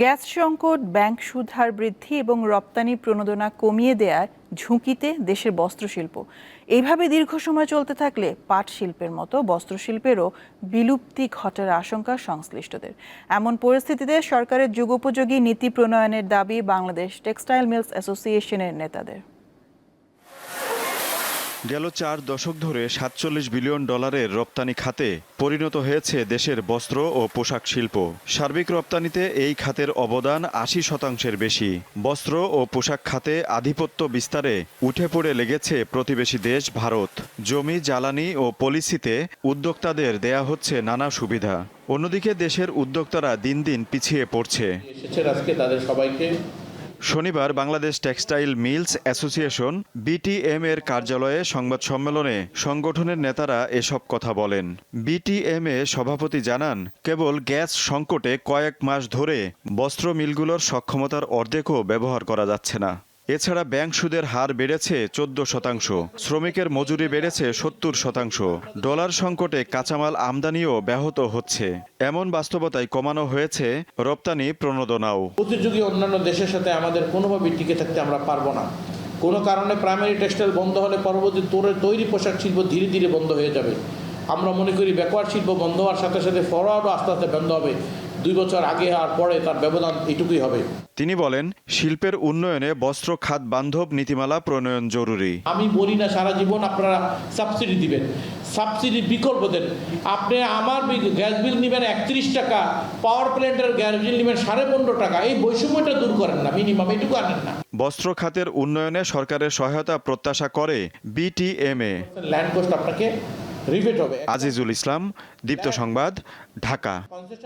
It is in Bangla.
গ্যাস সংকট, ব্যাংক সুদ হার বৃদ্ধি এবং রপ্তানি প্রণোদনা কমিয়ে দেয়ার ঝুঁকিতে দেশের বস্ত্রশিল্প। এইভাবে দীর্ঘ সময় চলতে থাকলে পাট শিল্পের মতো বস্ত্রশিল্পেরও বিলুপ্তি ঘটার আশঙ্কা সংশ্লিষ্টদের। এমন পরিস্থিতিতে সরকারের যুগোপযোগী নীতি প্রণয়নের দাবি বাংলাদেশ টেক্সটাইল মিলস অ্যাসোসিয়েশনের নেতাদের। গেল চার দশক ধরে সাতচল্লিশ বিলিয়ন ডলারের রপ্তানি খাতে পরিণত হয়েছে দেশের বস্ত্র ও পোশাক শিল্প। সার্বিক রপ্তানিতে এই খাতের অবদান আশি শতাংশের বেশি। বস্ত্র ও পোশাক খাতে আধিপত্য বিস্তারে উঠে পড়ে লেগেছে প্রতিবেশী দেশ ভারত। জমি, জ্বালানি ও পলিসিতে উদ্যোক্তাদের দেয়া হচ্ছে নানা সুবিধা। অন্যদিকে দেশের উদ্যোক্তারা দিন দিন পিছিয়ে পড়ছে। আজকে তাদের সবাইকে। শনিবার Bangladesh textile mills association, BTM এর কার্যালয়ে সংবাদ সম্মেলনে সংগঠনের নেতারা এসব কথা বলেন। বিটিএম এ সভাপতি জানান, কেবল গ্যাস সংকটে কয়েক মাস ধরে বস্ত্র মিলগুলোর সক্ষমতার অর্ধেকও ব্যবহার করা যাচ্ছে না। এছাড়া ব্যাংক সুদের হার বেড়েছে চোদ্দ শতাংশ, শ্রমিকের মজুরি বেড়েছে সত্তর শতাংশ। ডলার সংকটে কাঁচামাল আমদানিও ব্যাহত হচ্ছে। এমন বাস্তবতায় কমানো হয়েছে রপ্তানি প্রণোদনাও। প্রতিযোগী অন্যান্য দেশের সাথে আমাদের কোনোভাবেই টিকে থাকতে আমরা পারব না। কোনো কারণে প্রাইমারি টেক্সটাইল বন্ধ হলে পরবর্তী তোরে তৈরি পোশাক শিল্প ধীরে ধীরে বন্ধ হয়ে যাবে। আমরা মনে করি ব্যাকওয়ার্ড শিল্প বন্ধ হওয়ার সাথে সাথে ফরওয়ার্ডও আস্তে আস্তে বন্ধ হবে। দুই বছর আগে আর পরে তার ব্যবধান এটুকুই হবে। তিনি বলেন শিল্পের উন্নয়নে বস্ত্র খাত বান্ধব নীতিমালা প্রণয়ন জরুরি। আমি বলি না সারা জীবন আপনারা সাবসিডি দিবেন। সাবসিডি বিকল্প দেন। আপনি আমার গ্যাস বিল নেবেন একত্রিশ টাকা পাওয়ার প্ল্যান্টের গ্যাস বিল নেবেন সাড়ে পনেরো টাকা। এই বৈষম্যটা দূর করেন না মিনিমাম এটুকু আনেন না। বস্ত্র খাতের উন্নয়নে সরকারের সহায়তা প্রত্যাশা করে বিটিএমএ। ল্যান্ড কোস্ট আপনাকে রিবেট হবে। আজিজুল ইসলাম দীপ্ত সংবাদ ঢাকা।